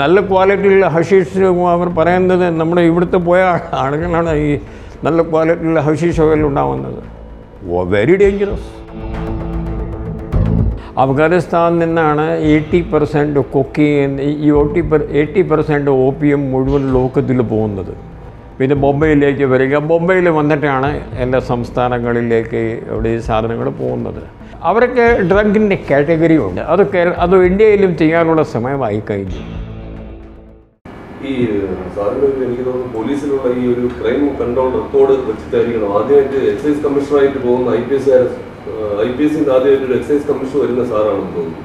നല്ല ക്വാളിറ്റിയുള്ള ഹഷീഷ് അവർ പറയുന്നത് നമ്മുടെ ഇവിടുത്തെ പോയ ആളുകളാണ് ഈ നല്ല ക്വാളിറ്റിയുള്ള ഹഷീഷ് ഓയിൽ ഉണ്ടാവുന്നത്. വെരി ഡേഞ്ചറസ് അഫ്ഗാനിസ്ഥാനിൽ നിന്നാണ് എയ്റ്റി പെർസെന്റ് കൊക്കി ഈ ഒട്ടി എയ്റ്റി പെർസെന്റ് എം മുഴുവൻ ലോകത്തിൽ പോകുന്നത്. പിന്നെ ബൊംബെയിലേക്ക് വരിക. ബൊംബെയിൽ വന്നിട്ടാണ് എല്ലാ സംസ്ഥാനങ്ങളിലേക്ക് അവിടെ ഈ സാധനങ്ങൾ പോകുന്നത്. അവരൊക്കെ ഡ്രഗിന്റെ കാറ്റഗറി ഉണ്ട്. അത് അത് ഇന്ത്യയിലും ചെയ്യാനുള്ള സമയമായി കഴിഞ്ഞു ഈ സാറിന് എനിക്ക് തോന്നുന്നു പോലീസിലുള്ള ഈ ഒരു ക്രൈം കൺട്രോൾ റെക്കോർഡ് വെച്ചിട്ടായിരിക്കണം. ആദ്യമായിട്ട് എക്സൈസ് കമ്മീഷണറായിട്ട് പോകുന്ന I P S I P എസിന്റെ ആദ്യമായിട്ട് ഒരു എക്സൈസ് കമ്മീഷൻ വരുന്ന സാറാണെന്ന് തോന്നുന്നു.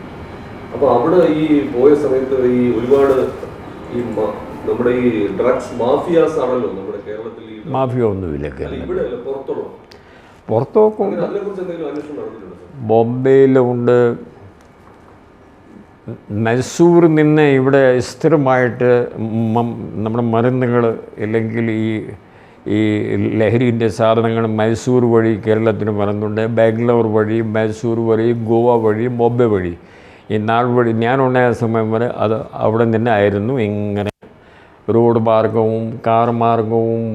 അപ്പൊ അവിടെ ഈ പോയ സമയത്ത് ഈ ഒരുപാട് ഈ നമ്മുടെ ഈ ഡ്രഗ്സ് മാഫിയാസ് ആണല്ലോ നമ്മുടെ കേരളത്തിൽ മാഫിയ ഒന്നുമില്ല ഇവിടെ പുറത്തുള്ള. പുറത്തൊക്കെ ബോംബെയിലുണ്ട് മൈസൂരിൽ നിന്ന് ഇവിടെ സ്ഥിരമായിട്ട് നമ്മുടെ മരുന്നുകൾ അല്ലെങ്കിൽ ഈ ഈ ലഹരിന്റെ സാധനങ്ങൾ മൈസൂർ വഴി കേരളത്തിന് വരുന്നുണ്ട്. ബാംഗ്ലൂർ വഴി മൈസൂർ വഴി ഗോവ വഴി ബോംബെ വഴി. ഈ നാൾ വഴി ഞാനുണ്ടായ സമയം വരെ അത് അവിടെ നിന്ന് ആയിരുന്നു. ഇങ്ങനെ റോഡ് മാർഗവും കാർ മാർഗവും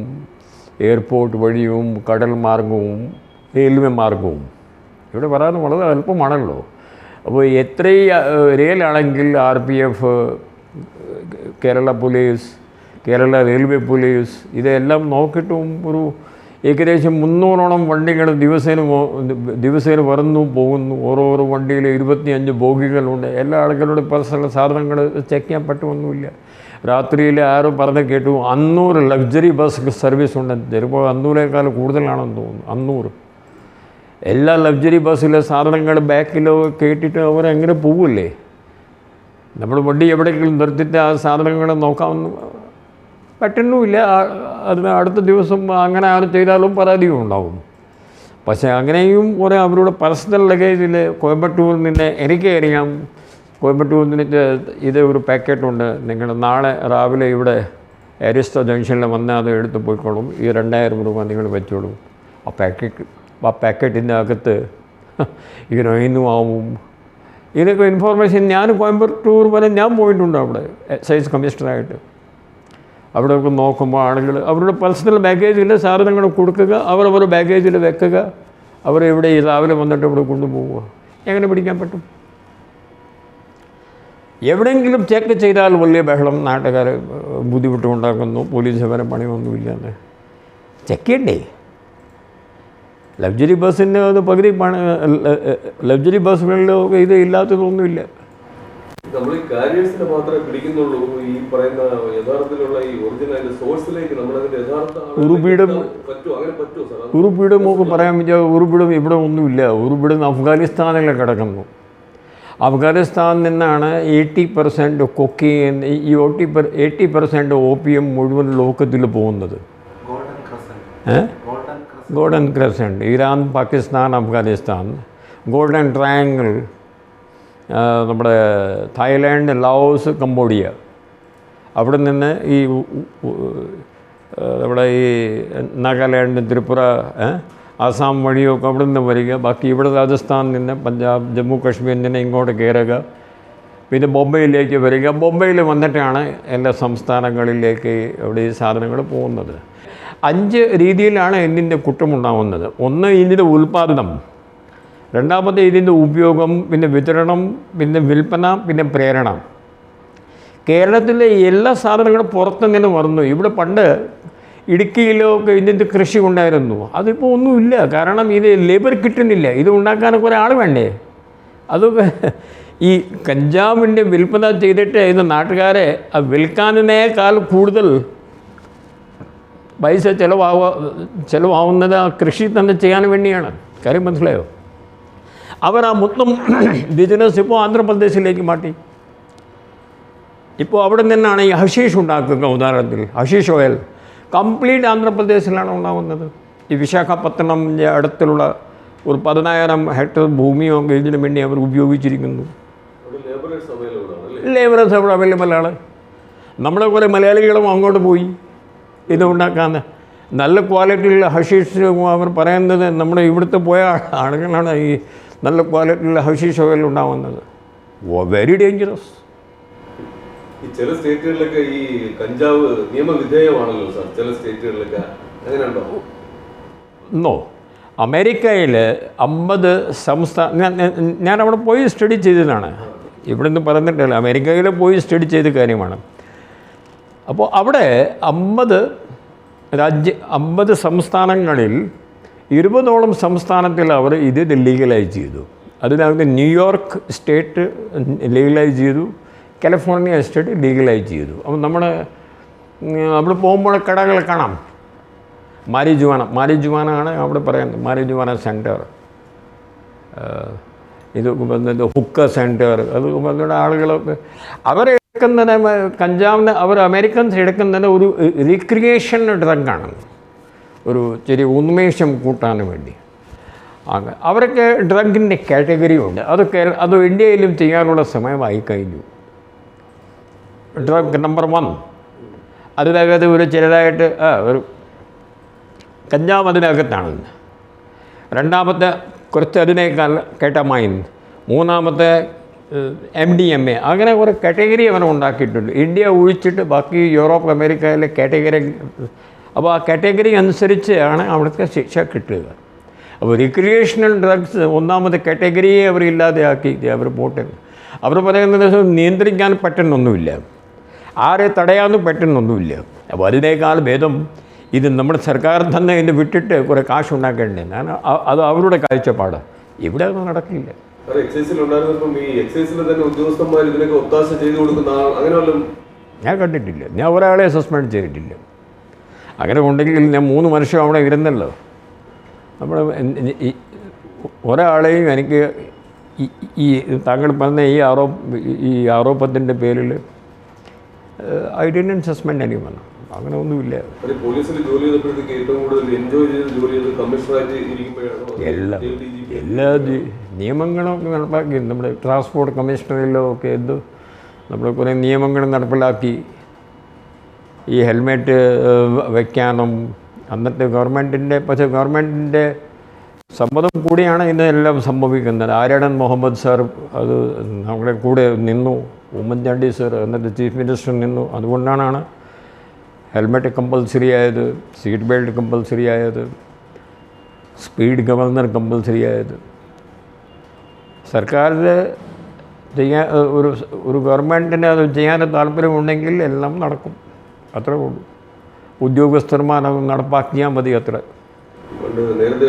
എയർപോർട്ട് വഴിയും കടൽ മാർഗവും റെയിൽവേ മാർഗവും. ഇവിടെ വരാൻ വളരെ അല്പമാണല്ലോ. അപ്പോൾ എത്രയും റെയിലാണെങ്കിൽ R P F Kerala police Kerala railway police ഇതെല്ലാം നോക്കിയിട്ടും ഒരു ഏകദേശം മുന്നൂറോളം വണ്ടികൾ ദിവസേന ദിവസേന വരുന്നു പോകുന്നു. ഓരോരോ വണ്ടിയിൽ ഇരുപത്തിയഞ്ച് ബോഗികളുണ്ട്. എല്ലാ ആളുകളുടെ പേഴ്സണൽ സാധനങ്ങൾ ചെക്ക് ചെയ്യാൻ പറ്റുമൊന്നുമില്ല. രാത്രിയിൽ ആരോ പറഞ്ഞ് കേട്ടു അന്നൂറ് ലക്സറി ബസ് സർവീസ് ഉണ്ട്. ചിലപ്പോൾ അന്നൂറേക്കാൾ കൂടുതലാണെന്ന് തോന്നുന്നു. അന്നൂറ് എല്ലാ ലക്ഷറി ബസ്സിലെ സാധനങ്ങൾ ബാക്കിലോ കേട്ടിട്ട് അവരെങ്ങനെ പോവില്ലേ നമ്മൾ വണ്ടി എവിടെയെങ്കിലും നിർത്തിയിട്ട് ആ സാധനങ്ങൾ നോക്കാമെന്ന് പറ്റുന്നുമില്ല. ആ- അതിന് അടുത്ത ദിവസം അങ്ങനെ ആരും ചെയ്താലും പരാതിയും ഉണ്ടാവും. പക്ഷേ അങ്ങനെയും കുറേ അവരുടെ പേഴ്സണൽ ലഗേജിൽ കോയമ്പത്തൂരിൽ നിന്ന് എനിക്ക് അറിയാം. കോയമ്പത്തൂരിൽ നിന്ന് ഇത് ഒരു പാക്കറ്റുണ്ട്. നിങ്ങൾ നാളെ രാവിലെ ഇവിടെ എരിസ്റ്റോ ജംഗ്ഷനിൽ വന്നാൽ അത് എടുത്ത് പോയിക്കോളും. ഈ രണ്ടായിരം രൂപ നിങ്ങൾ വെച്ചോളൂ. ആ പാക്കറ്റ് ആ പാക്കറ്റിന്റെ അകത്ത് ഹീറോയിനും ആവും. ഇതൊക്കെ ഇൻഫോർമേഷൻ ഞാൻ കോയമ്പത്തൂർ വരെ ഞാൻ പോയിട്ടുണ്ട് അവിടെ എക്സൈസ് കമ്മീഷണറായിട്ട് അവിടെ ഒക്കെ നോക്കുമ്പോൾ ആളുകൾ അവരുടെ പേഴ്സണൽ ബാഗേജിൽ സാധനങ്ങൾ കൊടുക്കുക അവരവരുടെ ബാഗേജിൽ വെക്കുക അവർ ഈ രാവിലെ വന്നിട്ട് ഇവിടെ കൊണ്ടുപോവുക. എങ്ങനെ പിടിക്കാൻ പറ്റും? എവിടെയെങ്കിലും ചെക്ക് ചെയ്താൽ വലിയ ബഹളം നാട്ടുകാർ ബുദ്ധിമുട്ടുണ്ടാക്കുന്നു പോലീസ് വരെ പണിയൊന്നുമില്ലാതെ ചെക്ക് ചെയ്യണ്ടേ? ലക്സറി ബസ്സിന്റെ അത് പകുതി പണ ലക്ഷറി ബസ്സുകളിലൊക്കെ ഇത് ഇല്ലാത്തതൊന്നുമില്ല. നമ്മൾ ഈ കാരിയേഴ്സിനെ മാത്രമേ പിടിക്കുന്നുള്ളൂ. ഈ പറയുന്ന യഥാർത്ഥത്തിലുള്ള ഈ ഒറിജിനൽ സോഴ്സിലേക്ക് നമ്മളതിന്റെ യഥാർത്ഥ ഉറുപ്പിടും ഉറുപ്പിയുടെ എത്താൻ പറ്റുമോ? അങ്ങനെ പറ്റുമോ സാർ? അത് ഉറുപ്പിടും നമുക്ക് പറയാൻ പറ്റിയ ഉറുപ്പിടും ഇവിടെ ഒന്നുമില്ല. ഉറുപ്പിടും അഫ്ഗാനിസ്ഥാനിൽ കിടക്കുന്നു. അഫ്ഗാനിസ്ഥാനിൽ നിന്നാണ് എയ്റ്റി പെർസെന്റ് കൊക്കി ഈ ഒട്ടി eighty percent O P M മുഴുവൻ ലോകത്തിൽ പോകുന്നത്. Golden golden crescent Iran Pakistan Afghanistan golden triangle നമ്മുടെ തായ്ലാൻഡ് ലാവോസ് കംബോഡിയ അവിടെ നിന്ന് ഈ നമ്മുടെ ഈ നാഗാലാൻഡ് ത്രിപുര ആസാം വഴിയൊക്കെ അവിടെ നിന്ന് വരിക. ബാക്കി ഇവിടെ രാജസ്ഥാനിൽ നിന്ന് പഞ്ചാബ് ജമ്മു കാശ്മീരിൽ നിന്ന് ഇങ്ങോട്ട് കയറുക. പിന്നെ ബൊംബെയിലേക്ക് വരിക. ബൊംബെയിൽ വന്നിട്ടാണ് എല്ലാ സംസ്ഥാനങ്ങളിലേക്ക് അവിടെ ഈ സാധനങ്ങൾ പോകുന്നത്. അഞ്ച് രീതിയിലാണ് ഇതിന്റെ കുറ്റമുണ്ടാവുന്നത്. ഒന്ന് ഇതിന്റെ ഉൽപ്പാദനം രണ്ടാമത്തെ ഇതിന്റെ ഉപയോഗം പിന്നെ വിതരണം പിന്നെ വിൽപ്പന പിന്നെ പ്രേരണ. കേരളത്തിലെ എല്ലാ സാധനങ്ങളും പുറത്തെങ്ങനെ വന്നു. ഇവിടെ പണ്ട് ഇടുക്കിയിലൊക്കെ ഇതിന്റെ കൃഷി ഉണ്ടായിരുന്നു. അതിപ്പോൾ ഒന്നുമില്ല. കാരണം ഇത് ലേബർ കിട്ടുന്നില്ല. ഇത് ഉണ്ടാക്കാനൊക്കെ ഒരാൾ വേണ്ടേ? അതൊക്കെ ഈ കഞ്ചാവിന്റെ വിൽപ്പന ചെയ്തിട്ട് ഇത് നാട്ടുകാരെ വിൽക്കാനേക്കാൾ കൂടുതൽ പൈസ ചിലവാവ ചിലവാവുന്നത് ആ കൃഷി തന്നെ ചെയ്യാൻ വേണ്ടിയാണ്. കാര്യം മനസ്സിലായോ? അവർ ആ മൊത്തം ബിസിനസ് ഇപ്പോൾ ആന്ധ്രാപ്രദേശിലേക്ക് മാറ്റി. ഇപ്പോൾ അവിടെ നിന്നാണ് ഈ ഹഷീഷ് ഉണ്ടാക്കുക ഉദാഹരണത്തിൽ ഹഷീഷ് ഓയിൽ. കംപ്ലീറ്റ് ആന്ധ്രാപ്രദേശിലാണ് ഉണ്ടാകുന്നത് ഈ വിശാഖപത്തനം അടുത്തുള്ള ഒരു പതിനായിരം ഹെക്ടർ ഭൂമിയോ ഇതിനു വേണ്ടി അവർ ഉപയോഗിച്ചിരിക്കുന്നു. ലേബറേഴ്സ് അവൈലബിൾ ആണ് നമ്മളെ പോലെ മലയാളികളും അങ്ങോട്ട് പോയി. ഇത് ഉണ്ടാക്കാൻ നല്ല ക്വാളിറ്റിയുള്ള ഹഷീഷ് അവർ പറയുന്നത് നമ്മുടെ ഇവിടുത്തെ പോയ ആളുകളാണ് ഈ നല്ല ക്വാളിറ്റിയുള്ള ഹഷീഷ് ഓയിൽ ഉണ്ടാകുന്നത് വെരി ഡേഞ്ചറസ് ചില സ്റ്റേറ്റുകളിലൊക്കെ ഈ കഞ്ചാവ് നിയമവിധേയമാണല്ലോ സാർ ചില സ്റ്റേറ്റുകളിലൊക്കെ. അങ്ങനെയുണ്ടോ? നോ അമേരിക്കയിൽ അമ്പത് സംസ്ഥാന ഞാൻ അവിടെ പോയി സ്റ്റഡി ചെയ്തതാണ്. ഇവിടെ നിന്ന് പറഞ്ഞിട്ടില്ല അമേരിക്കയിൽ പോയി സ്റ്റഡി ചെയ്ത കാര്യമാണ്. അപ്പോൾ അവിടെ അമ്പത് രാജ്യ അമ്പത് സംസ്ഥാനങ്ങളിൽ ഇരുപതോളം സംസ്ഥാനത്തിൽ അവർ ഇത് ലീഗലൈസ് ചെയ്തു. അതിനകത്ത് ന്യൂയോർക്ക് സ്റ്റേറ്റ് ലീഗലൈസ് ചെയ്തു കാലിഫോർണിയ സ്റ്റേറ്റ് ലീഗലൈസ് ചെയ്തു. അപ്പോൾ നമ്മൾ അവിടെ പോകുമ്പോൾ കടകൾ കാണാം. മാരിജുവാന മാരിജുവാന ആണ് അവിടെ പറയുന്നത്. Marijuana centre. ഇത് ഹുക്ക സെന്റർ. അത് ആളുകളൊക്കെ ആളുകളൊക്കെ അവരെടുക്കുന്നത് കഞ്ചാവിന് അവർ അമേരിക്കൻസ് എടുക്കുന്നത് ഒരു റീക്രിയേഷൻ ഡ്രഗാണ് ഒരു ചെറിയ ഉന്മേഷം കൂട്ടാൻ വേണ്ടി. അവർക്ക് ഡ്രഗിന്റെ കാറ്റഗറി ഉണ്ട്. അത് അത് ഇന്ത്യയിലും ചെയ്യാനുള്ള സമയമായി കഴിഞ്ഞു. ഡ്രഗ് നമ്പർ വൺ അതിനകത്ത് ഒരു ചെറുതായിട്ട് ഒരു കഞ്ചാവ് അതിനകത്താണ്. രണ്ടാമത്തെ കുറച്ച് അതിനേക്കാൾ കേട്ടമൈൻ മൂന്നാമത്തെ എം ഡി എം എ അങ്ങനെ കുറേ കാറ്റഗറി അവർ ഉണ്ടാക്കിയിട്ടുണ്ട്. ഇന്ത്യ ഒഴിച്ചിട്ട് ബാക്കി യൂറോപ്പ് അമേരിക്കയിലെ കാറ്റഗറി അപ്പോൾ ആ കാറ്റഗറി അനുസരിച്ചാണ് അവിടുത്തെ ശിക്ഷ കിട്ടുക. അപ്പോൾ റിക്രിയേഷണൽ ഡ്രഗ്സ് ഒന്നാമത് കാറ്റഗറിയെ അവർ ഇല്ലാതെയാക്കി അവർ പോട്ടെ. അവർ പറയുന്നത് നിയന്ത്രിക്കാൻ പറ്റുന്നൊന്നുമില്ല. ആരെ തടയാനും പറ്റുന്നൊന്നുമില്ല. അപ്പോൾ അതിനേക്കാൾ ഭേദം ഇത് നമ്മുടെ സർക്കാർ തന്നെ ഇത് വിട്ടിട്ട് കുറേ കാശ് ഉണ്ടാക്കേണ്ടത് ഞാൻ അ- അത് അവരുടെ കാഴ്ചപ്പാട്. ഇവിടെ അത് നടക്കില്ല. സാർ എക്സൈസിൽ ഉണ്ടായിരുന്നപ്പം ഈ എക്സൈസിൽ തന്നെ ഉദ്യോഗസ്ഥന്മാർ ഇതിനൊക്കെ ഒത്താശ ചെയ്തു കൊടുക്കുന്ന ആൾ അങ്ങനെ വല്ലതും ഞാൻ കണ്ടിട്ടില്ല. ഞാൻ ഒരാളെ സസ്പെൻഡ് ചെയ്തിട്ടില്ല. അങ്ങനെ ഉണ്ടെങ്കിൽ ഞാൻ മൂന്ന് മനുഷ്യർ അവിടെ ഇരുന്നല്ലോ. നമ്മൾ ഒരാളെയും എനിക്ക് ഈ- താങ്കൾ പറഞ്ഞ ഈ ആറോ ഈ ആരോപത്തിന്റെ പേരിൽ ഐ ഡിൻ സസ്പെൻഡ് എനിക്ക് വന്നു അങ്ങനെ ഒന്നുമില്ല. എല്ലാ. എല്ലാ ദി- നിയമങ്ങളും നടപ്പാക്കി. നമ്മുടെ ട്രാൻസ്പോർട്ട് കമ്മീഷണറിലോ ഒക്കെ എന്ത് നമ്മൾ കുറേ നിയമങ്ങൾ നടപ്പിലാക്കി. ഈ ഹെൽമെറ്റ് വയ്ക്കാനും അന്നത്തെ ഗവൺമെന്റിന്റെ പക്ഷേ ഗവൺമെന്റിന്റെ സമ്മതം കൂടിയാണ് ഇതെല്ലാം സംഭവിക്കുന്നത്. ആര്യടൻ മുഹമ്മദ് സാർ അത് നമ്മുടെ കൂടെ നിന്നു. ഉമ്മൻചാണ്ടി സാർ അന്നത്തെ ചീഫ് മിനിസ്റ്റർ നിന്നു. അതുകൊണ്ടാണ് ഹെൽമെറ്റ് കമ്പൽസറി ആയത് സീറ്റ് ബെൽറ്റ് കമ്പൽസറി ആയത് സ്പീഡ് ഗവർണർ കമ്പൽസറി ആയത്. സർക്കാരിന് ചെയ്യാൻ ഒരു ഒരു ഗവൺമെന്റിന് അത് ചെയ്യാൻ താല്പര്യമുണ്ടെങ്കിൽ എല്ലാം നടക്കും. അത്രേ ഉള്ളൂ. ഉദ്യോഗസ്ഥന്മാർ അത് നടപ്പാക്കിയാൽ മതി അത്ര. പണ്ട് നേരത്തെ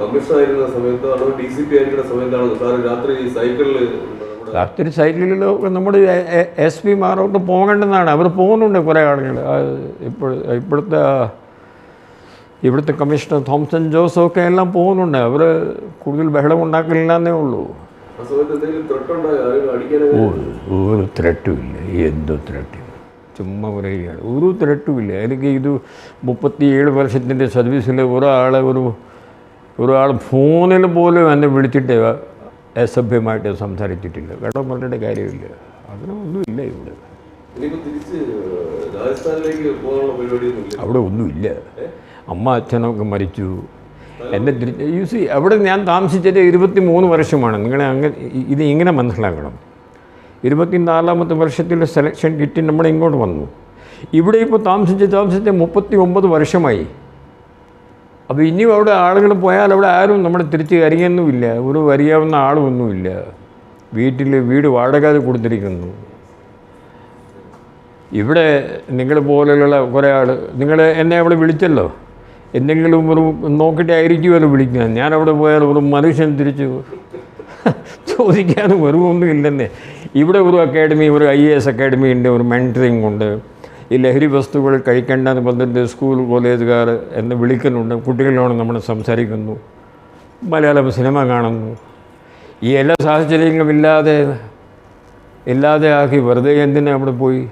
കമ്മീഷണർ സമയത്താണോ ഡി സി പി ആയിരിക്കുന്ന സമയത്താണ് സാർ രാത്രി സൈക്കിളിൽ നമ്മുടെ രാത്രി പി നമ്മുടെ എസ് പിമാരോട്ട് പോകേണ്ടതാണ്. അവർ പോകുന്നുണ്ട് കുറേ ആളുകൾ ഇപ്പോൾ ഇപ്പോഴത്തെ ഇവിടുത്തെ കമ്മീഷണർ തോംസൺ ജോസൊക്കെ എല്ലാം പോകുന്നുണ്ട്. അവർ കൂടുതൽ ബഹളം ഉണ്ടാക്കില്ലെന്നേ ഉള്ളൂ. ഒരു ഇല്ല എന്തോ ത്രെട്ട് ചുമ്മാ പറയുകയാണ്. ഒരു ത്രട്ടുമില്ല. എനിക്ക് ഇത് മുപ്പത്തിയേഴ് വർഷത്തിന്റെ സർവീസിൽ ഒരാളെ ഒരു ഒരാൾ ഫോണിൽ പോലും എന്നെ വിളിച്ചിട്ട് അസഭ്യമായിട്ട് സംസാരിച്ചിട്ടില്ല. കേട്ടോ പറഞ്ഞിട്ട് കാര്യമില്ല. അതിനൊന്നുമില്ല ഇവിടെ. അവിടെ ഒന്നുമില്ല. അമ്മ അച്ഛനൊക്കെ മരിച്ചു. തിരിച്ച് യു സി അവിടെ ഞാൻ താമസിച്ചിട്ട് ഇരുപത്തി മൂന്ന് വർഷമാണ്. നിങ്ങളെ അങ്ങനെ ഇത് ഇങ്ങനെ മനസ്സിലാക്കണം. ഇരുപത്തിനാലാമത്തെ വർഷത്തിൽ സെലക്ഷൻ കിട്ടി നമ്മൾ ഇങ്ങോട്ട് വന്നു. ഇവിടെ ഇപ്പോൾ താമസിച്ച് താമസിച്ച് മുപ്പത്തി ഒമ്പത് വർഷമായി. അപ്പോൾ ഇനിയും അവിടെ ആളുകൾ പോയാൽ അവിടെ ആരും നമ്മുടെ തിരിച്ച് അറിയുന്നുമില്ല ഒരു അറിയാവുന്ന ആളുമൊന്നുമില്ല. വീട്ടിൽ വീട് വാടക കൊടുത്തിരിക്കുന്നു. ഇവിടെ നിങ്ങൾ പോലെയുള്ള കുറേ ആൾ നിങ്ങൾ എന്നെ അവിടെ വിളിച്ചല്ലോ? എന്തെങ്കിലും ഒരു നോക്കിയിട്ടായിരിക്കുമല്ലോ ഞാൻ അവിടെ പോയാൽ ഒരു മനുഷ്യൻ തിരിച്ചു ചോദിക്കാനും ഒന്നും ഇല്ലെന്നേ ഇവിടെ ഒരു അക്കാഡമി ഒരു ഐ എ എസ് അക്കാഡമി ഉണ്ട് ഒരു മെന്ററിങ് ഉണ്ട്. ഈ ലഹരി വസ്തുക്കൾ കഴിക്കേണ്ട എന്ന് പറഞ്ഞിട്ട് സ്കൂൾ കോളേജുകാർ എന്ന് വിളിക്കുന്നുണ്ട്. കുട്ടികളോട് നമ്മൾ സംസാരിക്കുന്നു. മലയാളം സിനിമ കാണുന്നു. ഈ എല്ലാ സാഹചര്യങ്ങളും ഇല്ലാതെ ഇല്ലാതെ ആക്കി വെറുതെ എന്തിനാ അവിടെ പോയി?